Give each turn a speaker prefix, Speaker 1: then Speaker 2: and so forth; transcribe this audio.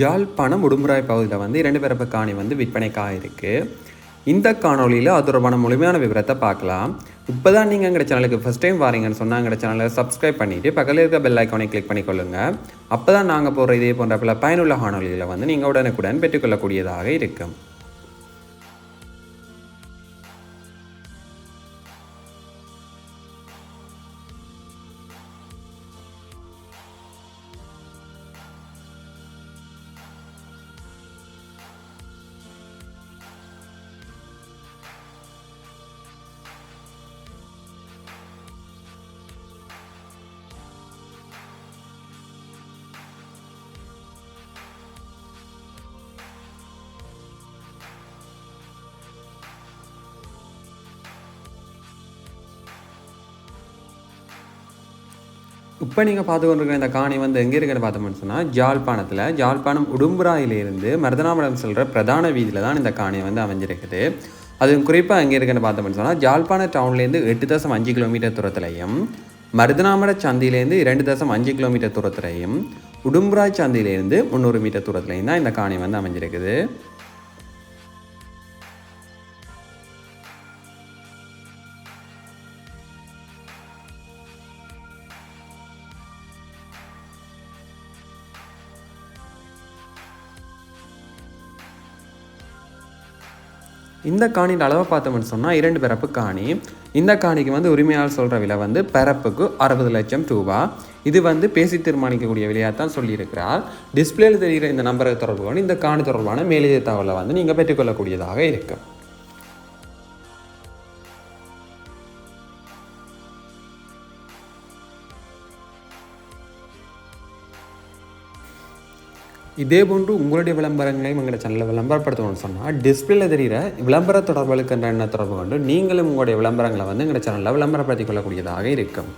Speaker 1: ஜாழ்ப்பாணம் உடுமுறாய் பகுதியில் வந்து இரண்டு பிறப்பு காணி வந்து விற்பனைக்காக இருக்குது இந்த காணொலியில் அது தொடர்பான முழுமையான விவரத்தை பார்க்கலாம். இப்போ தான் நீங்கள் எங்கள் சேனலுக்கு ஃபஸ்ட் டைம் வரீங்கன்னு சொன்னால் எங்கள் சேனலை சப்ஸ்கிரைப் பண்ணிவிட்டு பக்கத்தில் இருக்க பெல் ஐக்கானை கிளிக் பண்ணிக்கொள்ளுங்க அப்போ தான் நாங்கள் போகிற இதே போன்ற பல பயனுள்ள காணொலியில் வந்து நீங்கள் உடனுக்குடன் பெற்றுக்கொள்ளக்கூடியதாக இருக்கும். இப்போ நீங்கள் பார்த்து கொண்டிருக்கிற இந்த காணி வந்து எங்கே இருக்குன்னு பார்த்தோம்னு சொன்னால் ஜாழ்ப்பாணத்தில். ஜாழ்ப்பாணம் உடும்புராயிலிருந்து மருதனாமடம் செல்கிற பிரதான வீதியில் தான் இந்த காணி வந்து அமைஞ்சிருக்குது. அதுவும் குறிப்பாக எங்கே இருக்குன்னு பார்த்தோம்னு சொன்னால் ஜாழ்ப்பாண டவுன்லேருந்து எட்டு தசம் அஞ்சு கிலோமீட்டர் தூரத்துலையும் மருதனாமட சந்தியிலேருந்து இரண்டு தசம் அஞ்சு கிலோமீட்டர் தூரத்துலையும் உடும்புராய் சந்தியிலேருந்து முந்நூறு மீட்டர் தூரத்துலையும் தான் இந்த காணி வந்து அமைஞ்சிருக்குது. இந்த காணியின் அளவை பார்த்தோம்னு சொன்னால் இரண்டு பிறப்பு காணி. இந்த காணிக்கு வந்து உரிமையாளர் சொல்கிற விலை வந்து பிறப்புக்கு அறுபது லட்சம் ரூபா. இது வந்து பேசி தீர்மானிக்கக்கூடிய விலையாக தான் சொல்லியிருக்கிறார். டிஸ்பிளேயில் தெரிகிற இந்த நம்பரை தொடர்பு கொண்டு இந்த காணி தொடர்பான மேலதிக தகவலை வந்து நீங்கள் பெற்றுக்கொள்ளக்கூடியதாக இருக்கும் இதே போன்று உங்களுடைய விளம்பரங்களையும் எங்களுடைய சேனலில் விளம்பரப்படுத்தணும்னு சொன்னால் டிஸ்பிளேல தெரிகிற விளம்பர தொடர்புகளுக்கு என்ற எண்ண தொடர்பு கொண்டு நீங்களும் உங்களுடைய விளம்பரங்களை வந்து எங்களுடைய சேனலில் விளம்பரப்படுத்திக் கொள்ளக்கூடியதாக இருக்கும்.